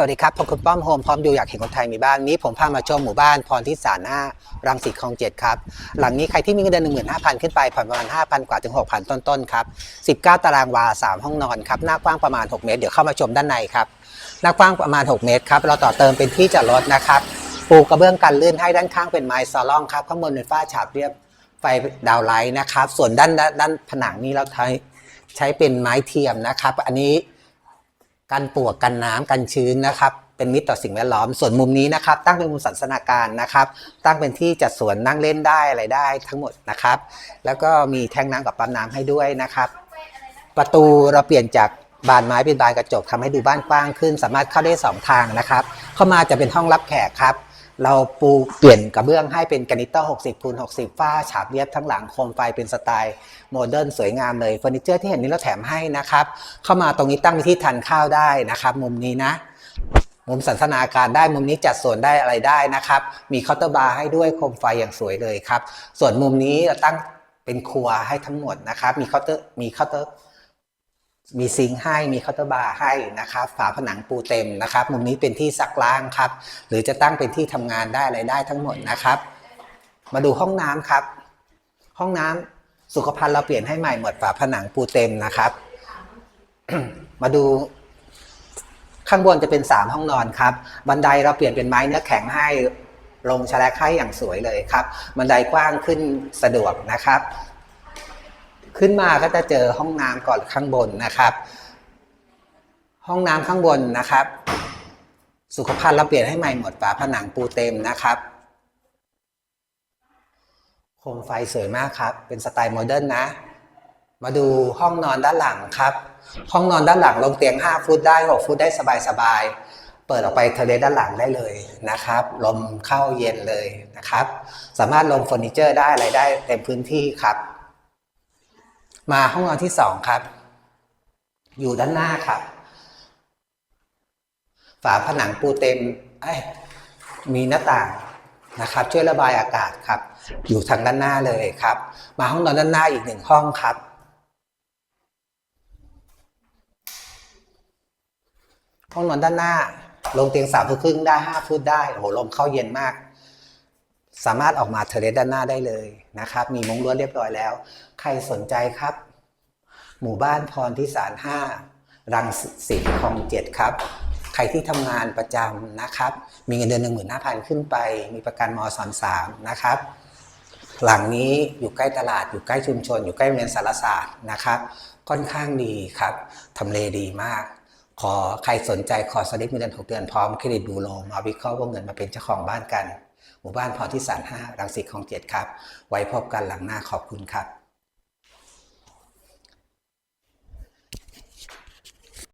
สวัสดีครับผมคุณป้อมโฮมพร้อมดูอยากเห็นคนไทยมีบ้านนี้ผมพามาชมหมู่บ้านพรทิสาหน้ารังสิตคลองเจ็ดครับ หลังนี้ใครที่มีเงินเดือนหนึ่งหมื่นห้าพันขึ้นไปผ่อนประมาณห้าพันกว่าถึงหกพันต้นๆครับสิบเก้าตารางวาสามห้องนอนครับหน้ากว้างประมาณหกเมตร เดี๋ยวเข้ามาชมด้านในครับหน้ากว้างประมาณหกเมตรครับเราต่อเติมเป็นที่จอดรถนะครับปูกระเบื้องกันลื่นให้ด้านข้างเป็นไม้ซอล่องครับข้างบนเป็นฝ้าฉาบเรียบไฟดาวไลท์นะครับส่วนด้านด้านผนังนี้เราใช้ใช้เป็นไม้เทียมนะครับ อันนี้ กันปวกกันน้ำกันชื้นนะครับ เป็นมิตรต่อสิ่งแวดล้อม ส่วนมุมนี้นะครับ ตั้งเป็นมุมสันสนาการนะครับ ตั้งเป็นที่จัดสวนนั่งเล่นได้อะไรได้ทั้งหมดนะครับ แล้วก็มีแทงน้ำกับปั๊มน้ำให้ด้วยนะครับ ประตูเราเปลี่ยนจากบานไม้เป็นบานกระจกทำให้ดูบ้านกว้างขึ้น สามารถเข้าได้สองทางนะครับ เข้ามาจะเป็นห้องรับแขกครับ เราปูเปลี่ยนกระเบื้องให้เป็นกรนิเตอร์60คูณ60 ฝ้าฉาบเรียบทั้งหลังโคมไฟเป็นสไตล์โมเดิร์นสวยงามเลยเฟอร์นิเจอร์ที่เห็นนี้เราแถมให้นะครับ เข้ามาตรงนี้ตั้งที่ทานข้าวได้นะครับ มุมนี้นะ มุมสันทนาการได้มุมนี้จัดส่วนได้อะไรได้นะครับ มีเคาน์เตอร์บาร์ให้ด้วยโคมไฟอย่างสวยเลยครับ ส่วนมุมนี้เราตั้งเป็นครัวให้ทั้งหมดนะครับ มีเคาน์เตอร์มีเคาน์เตอร์ มีซิงค์ให้มีเคาน์เตอร์บาร์ให้นะครับฝาผนังปูเต็มนะครับ มุมนี้เป็นที่ซักล้างครับ หรือจะตั้งเป็นที่ทำงานได้อะไรได้ทั้งหมดนะครับ มาดูห้องน้ำครับ ห้องน้ำสุขภัณฑ์เราเปลี่ยนให้ใหม่หมดฝาผนังปูเต็มนะครับ มาดูข้างบนจะเป็น 3 ห้องนอนครับ บันไดเราเปลี่ยนเป็นไม้เนื้อแข็งให้ลงแฉลกให้อย่างสวยเลยครับ บันไดกว้างขึ้นสะดวกนะครับ ขึ้นมาก็จะเจอห้องน้ำก่อนข้างบนนะครับ ห้องน้ำข้างบนนะครับ สุขภัณฑ์เราเปลี่ยนให้ใหม่หมดฝาผนังปูเต็มนะครับโคมไฟสวยมากครับ เป็นสไตล์โมเดิร์นนะ มาดูห้องนอนด้านหลังครับ ห้องนอนด้านหลังลงเตียง 5 ฟุตได้ 6 ฟุตได้สบายๆ เปิดออกไปเทเลด้านหลังได้เลยนะครับ ลมเข้าเย็นเลยนะครับ สามารถลงเฟอร์นิเจอร์ได้อะไรได้เต็มพื้นที่ครับ มาห้องนอนที่2ครับ อยู่ด้านหน้าครับ ฝาผนังปูเต็มเอ้ยมีหน้าต่างนะครับ ช่วยระบายอากาศครับ อยู่ทางด้านหน้าเลยครับ มาห้องนอนด้านหน้าอีกหนึ่งห้องครับห้องนอนด้านหน้า ลงเตียงสามฟุตครึ่งได้ห้าฟุตได้โอ้โหลมเข้าเย็นมาก สามารถออกมาเทเลสด้านหน้าได้เลยนะครับ มีมุ้งลวดเรียบร้อยแล้ว ใครสนใจครับ หมู่บ้านพรที่สารห้ารังสิตคลองเจ็ดครับ ใครที่ทำงานประจำนะครับ มีเงินเดือนหนึ่งหมื่นห้าพันขึ้นไป มีประกันมอสอนสามนะครับ หลังนี้อยู่ใกล้ตลาด อยู่ใกล้ชุมชน อยู่ใกล้โรงเรียนสารศาสตร์นะครับ ค่อนข้างดีครับทำเลดีมาก ขอใครสนใจขอสลิปเงินเดือนหกเดือนพร้อมเครดิตบูโรมาวิเคราะห์วงเงินมาเป็นเจ้าของบ้านกัน หมู่บ้านพรที่สารห้ารังสิตคลองเจ็ดครับ ไว้พบกันหลังหน้าขอบคุณครับ